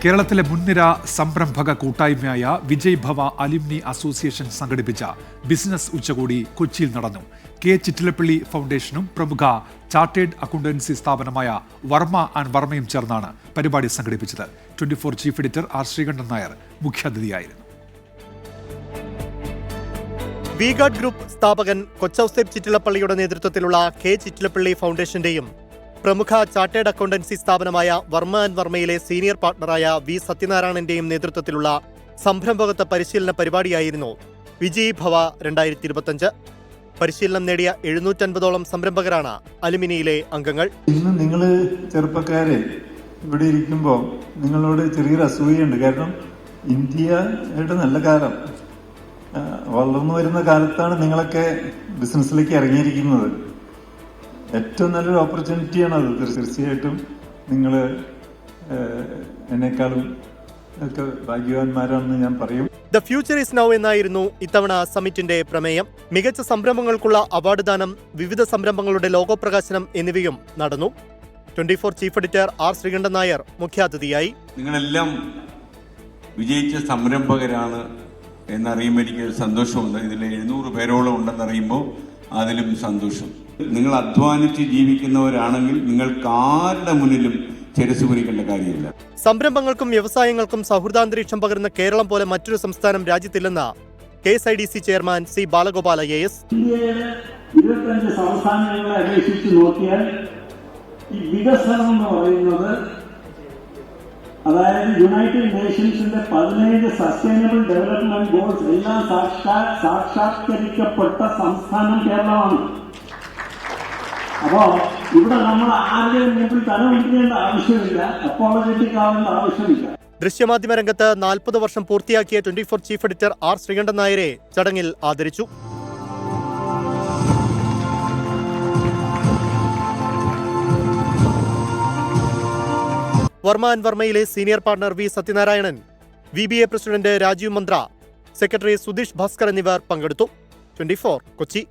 കേരളത്തിലെ മുൻനിര സംരംഭക കൂട്ടായ്മയായ വിജയ് ഭവ അലിംനി അസോസിയേഷൻ സംഘടിപ്പിച്ച ബിസിനസ് ഉച്ചകോടി കൊച്ചിയിൽ നടന്നു. കെ ചിറ്റിലപ്പള്ളി ഫൗണ്ടേഷനും പ്രമുഖ ചാർട്ടേഡ് അക്കൗണ്ടൻസി സ്ഥാപനമായ വർമ്മ ആൻഡ് വർമ്മയും ചേർന്നാണ് പരിപാടി സംഘടിപ്പിച്ചത്. Twenty four chief editor R Sreekandan Nair മുഖ്യാതിഥിയായിരുന്നു. V God group സ്ഥാപകൻ കൊച്ചൌസേബ് ചിറ്റിലപ്പള്ളിയുടെ നേതൃത്വത്തിലുള്ള കെ ചിറ്റിലപ്പള്ളി ഫൗണ്ടേഷന്റെയും പ്രമുഖ ചാർട്ടേഡ് അക്കൗണ്ടൻസി സ്ഥാപനമായ വർമ്മ ആൻഡ് വർമ്മയിലെ സീനിയർ പാർട്ണറായ വി സത്യനാരായണന്റെയും നേതൃത്വത്തിലുള്ള സംരംഭകത്വ പരിശീലന പരിപാടിയായിരുന്നു വിജയ് ഭവ രണ്ടായിരത്തി ഇരുപത്തഞ്ച് പരിശീലനം നേടിയ എഴുന്നൂറ്റൻപതോളം സംരംഭകരാണ് അലുമിനിയിലെ അംഗങ്ങൾ. ഇന്ന് നിങ്ങൾ ചെറുപ്പക്കാരെ ഇവിടെ ഇരിക്കുമ്പോൾ നിങ്ങളോട് ചെറിയൊരു അസൂയുണ്ട് കാരണം ഇന്ത്യയുടെ നല്ല കാലം വളർന്നു വരുന്ന കാലത്താണ് നിങ്ങളൊക്കെ ബിസിനസ്സിലേക്ക് ഇറങ്ങിയിരിക്കുന്നത്. ഏറ്റവും നല്ലൊരു ഓപ്പർച്യൂണിറ്റിയാണ് അത് തീർച്ചയായിട്ടും നിങ്ങൾ എന്നെക്കാളും ഒക്കെ ഭാഗ്യവാന്മാരാണെന്ന് ഞാൻ പറയും. ദ ഫ്യൂച്ചർ ഈസ് നൗ എന്നായിരുന്നു ഇത്തവണ സമ്മിറ്റിന്റെ പ്രമേയം. മികച്ച സംരംഭങ്ങൾക്കുള്ള അവാർഡ് ദാനം വിവിധ സംരംഭങ്ങളുടെ ലോഗോ പ്രകാശനം എന്നിവയും നടന്നു. Twenty four chief editor R Sreekandan Nair മുഖ്യാതിഥിയായി. നിങ്ങളെല്ലാം വിജയിച്ച സംരംഭകരാണ് എന്നറിയുമ്പോൾ എനിക്ക് സന്തോഷമുണ്ട്. ഇതിൽ എഴുന്നൂറ് പേരോളം ഉണ്ടെന്നറിയുമ്പോൾ അതിലും സന്തോഷം. നിങ്ങൾ അധ്വാനിച്ച് ജീവിക്കുന്നവരാണെങ്കിൽ നിങ്ങൾക്ക് ആരുടെ മുന്നിലും ചെരസ് കാര്യമില്ല. സംരംഭങ്ങൾക്കും വ്യവസായങ്ങൾക്കും സൗഹൃദാന്തരീക്ഷം പകരുന്ന കേരളം പോലെ മറ്റൊരു സംസ്ഥാനം രാജ്യത്തില്ലെന്ന് K S I D C chairman C Balagopala A S. ഇരുപത്തഞ്ച് സംസ്ഥാനങ്ങളെ അപേക്ഷിച്ച് നോക്കിയാൽ ഈ വികസനം എന്ന് പറയുന്നത് അതായത് യുണൈറ്റഡ് നേഷൻസിന്റെ പതിനേഴ് സസ്റ്റൈനബിൾ ഡെവലപ്മെന്റ് ഗോൾസ് എല്ലാം സാക്ഷാ സാക്ഷാത്കരിക്കപ്പെട്ട സംസ്ഥാനം കേരളമാണ്. അപ്പോ ഇവിടെ നമ്മൾ ആരുടെയും മുമ്പിൽ തലമുടിക്കേണ്ട ആവശ്യമില്ല. അപ്പോളജറ്റിക് ആവേണ്ട ആവശ്യമില്ല. ദൃശ്യമാധ്യമ രംഗത്ത് നാൽപ്പത് വർഷം പൂർത്തിയാക്കിയ twenty four chief editor R Sreekandan നായരെ ചടങ്ങിൽ ആദരിച്ചു. Varma and വർമ്മയിലെ senior partner V Sathyanarayanan V B A president Rajeev Mandra secretary Sudheesh Bhaskar എന്നിവർ പങ്കെടുത്തു. ട്വന്റി കൊച്ചി.